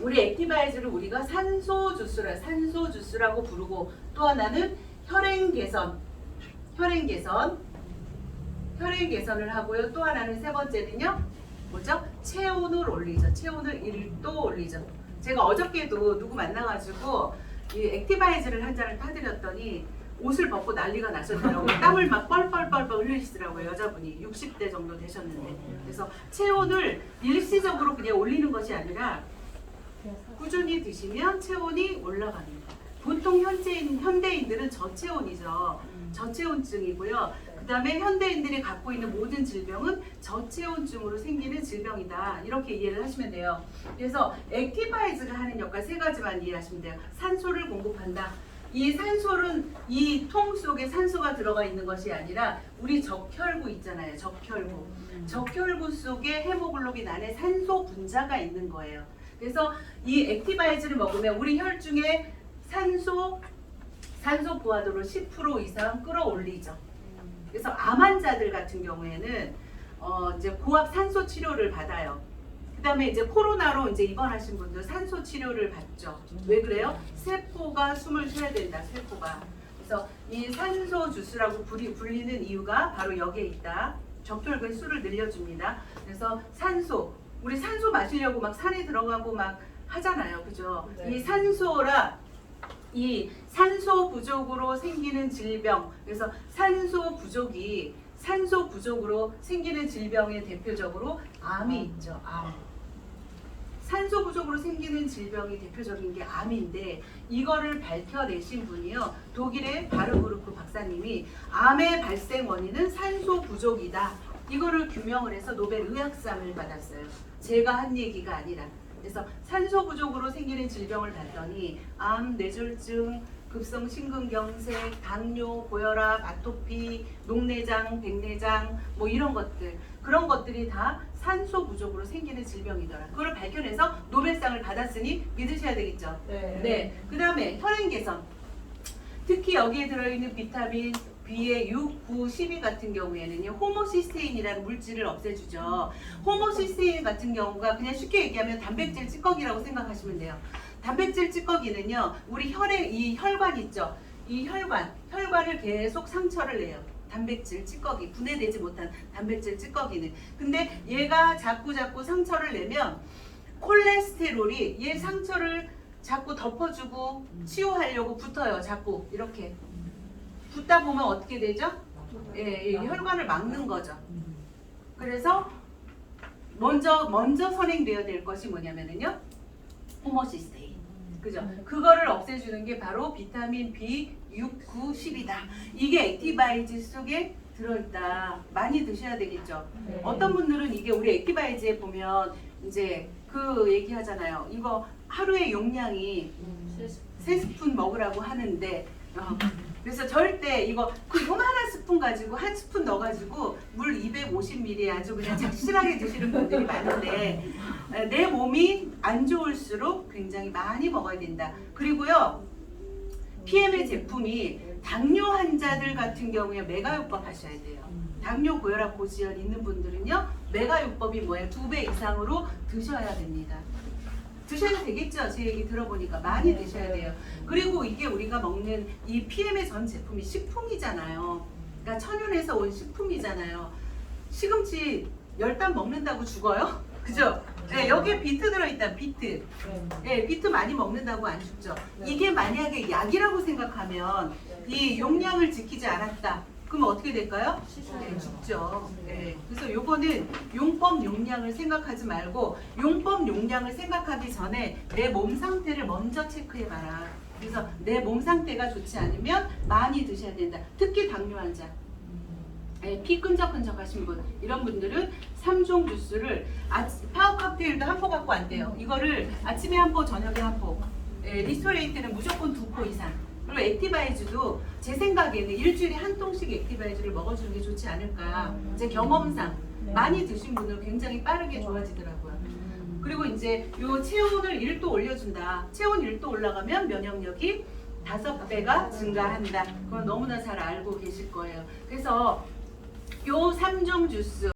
우리 액티바이즈를 우리가 산소 주스라 산소 주스라고 부르고 또 하나는 혈행 개선, 혈행 개선, 혈행 개선을 하고요. 또 하나는 세 번째는요, 뭐죠? 체온을 올리죠. 체온을 1도 올리죠. 제가 어저께도 누구 만나가지고 이 액티바이즈를 한 잔을 타드렸더니 옷을 벗고 난리가 나셨더라고요. 땀을 막 뻘뻘뻘뻘 흘리시더라고요. 여자분이 60대 정도 되셨는데. 그래서 체온을 일시적으로 그냥 올리는 것이 아니라 꾸준히 드시면 체온이 올라갑니다. 보통 현재인, 현대인들은 저체온이죠. 저체온증이고요. 그 다음에 현대인들이 갖고 있는 모든 질병은 저체온증으로 생기는 질병이다. 이렇게 이해를 하시면 돼요. 그래서 액티바이즈가 하는 역할 세 가지만 이해하시면 돼요. 산소를 공급한다. 이 산소는 이 통 속에 산소가 들어가 있는 것이 아니라 우리 적혈구 있잖아요. 적혈구. 적혈구 속에 헤모글로빈 안에 산소 분자가 있는 거예요. 그래서 이 액티바이즈를 먹으면 우리 혈 중에 산소 산소 부하도를 10% 이상 끌어올리죠. 그래서 암 환자들 같은 경우에는 어 이제 고압 산소 치료를 받아요. 그다음에 이제 코로나로 이제 입원하신 분들 산소 치료를 받죠. 왜 그래요? 세포가 숨을 쉬어야 된다. 세포가. 그래서 이 산소 주스라고 불리, 불리는 이유가 바로 여기에 있다. 적혈구의 수를 늘려줍니다. 그래서 산소 우리 산소 마시려고 막 산에 들어가고 막 하잖아요. 그죠? 네. 이 산소라 이 산소 부족으로 생기는 질병 그래서 산소 부족이 산소 부족으로 생기는 질병의 대표적으로 암이 있죠. 암. 산소 부족으로 생기는 질병이 대표적인 게 암인데 이거를 밝혀내신 분이요 독일의 바르부르크 박사님이 암의 발생 원인은 산소 부족이다 이거를 규명을 해서 노벨 의학상을 받았어요 제가 한 얘기가 아니라 그래서 산소 부족으로 생기는 질병을 봤더니 암, 뇌졸중, 급성 심근경색, 당뇨, 고혈압, 아토피, 녹내장, 백내장 뭐 이런 것들 그런 것들이 다 산소 부족으로 생기는 질병이더라. 그걸 밝혀내서 노벨상을 받았으니 믿으셔야 되겠죠. 네. 네. 그 다음에 혈행 개선. 특히 여기에 들어있는 비타민 B의 6, 9, 12 같은 경우에는요, 호모시스테인이라는 물질을 없애주죠. 호모시스테인 같은 경우가 그냥 쉽게 얘기하면 단백질 찌꺼기라고 생각하시면 돼요. 단백질 찌꺼기는요, 우리 혈에 이 혈관 있죠. 이 혈관, 혈관을 계속 상처를 내요. 단백질 찌꺼기, 분해되지 못한 단백질 찌꺼기는. 근데 얘가 자꾸 자꾸 상처를 내면 콜레스테롤이 얘 상처를 자꾸 덮어주고 치유하려고 붙어요. 자꾸 이렇게 붙다 보면 어떻게 되죠? 예, 예, 혈관을 막는 거죠. 그래서 먼저 먼저 선행되어야 될 것이 뭐냐면은요, 호모시스테인. 그죠? 그거를 없애주는 게 바로 비타민 B 6, 9, 10이다. 이게 액티바이즈 속에 들어있다. 많이 드셔야 되겠죠. 네. 어떤 분들은 이게 우리 액티바이즈에 보면 이제 그 얘기하잖아요. 이거 하루의 용량이 세 스푼 먹으라고 하는데 어, 그래서 절대 이거 그 요만한 스푼 가지고 한 스푼 넣어가지고 물 250ml 아주 그냥 착실하게 드시는 분들이 많은데 에, 내 몸이 안 좋을수록 굉장히 많이 먹어야 된다. 그리고요 PM의 제품이 당뇨 환자들 같은 경우에 메가요법 하셔야 돼요. 당뇨, 고혈압, 고지혈 있는 분들은요 메가요법이 뭐예요? 두 배 이상으로 드셔야 됩니다. 드셔야 되겠죠? 제 얘기 들어보니까 많이 드셔야 돼요. 그리고 이게 우리가 먹는 이 PM의 전 제품이 식품이잖아요. 그러니까 천연에서 온 식품이잖아요. 시금치 열단 먹는다고 죽어요? 그죠? 네, 여기에 비트 들어있다, 비트. 네, 비트 많이 먹는다고 안 죽죠. 이게 만약에 약이라고 생각하면 이 용량을 지키지 않았다. 그럼 어떻게 될까요? 네, 죽죠. 네. 그래서 요거는 용법 용량을 생각하지 말고 용법 용량을 생각하기 전에 내 몸 상태를 먼저 체크해 봐라. 그래서 내 몸 상태가 좋지 않으면 많이 드셔야 된다. 특히 당뇨 환자. 네, 피 끈적끈적하신 분 이런 분들은 3종 주스를 파워 칵테일도 한 포 갖고 안 돼요. 이거를 아침에 한 포, 저녁에 한 포. 예, 리스토레이트는 무조건 두 포 이상. 그리고 액티바이즈도 제 생각에는 일주일에 한 통씩 액티바이즈를 먹어주는 게 좋지 않을까. 제 경험상 많이 드신 분은 굉장히 빠르게 좋아지더라고요. 그리고 이제 요 체온을 1도 올려준다. 체온 1도 올라가면 면역력이 다섯 배가 증가한다. 그건 너무나 잘 알고 계실 거예요. 그래서 요 3종 주스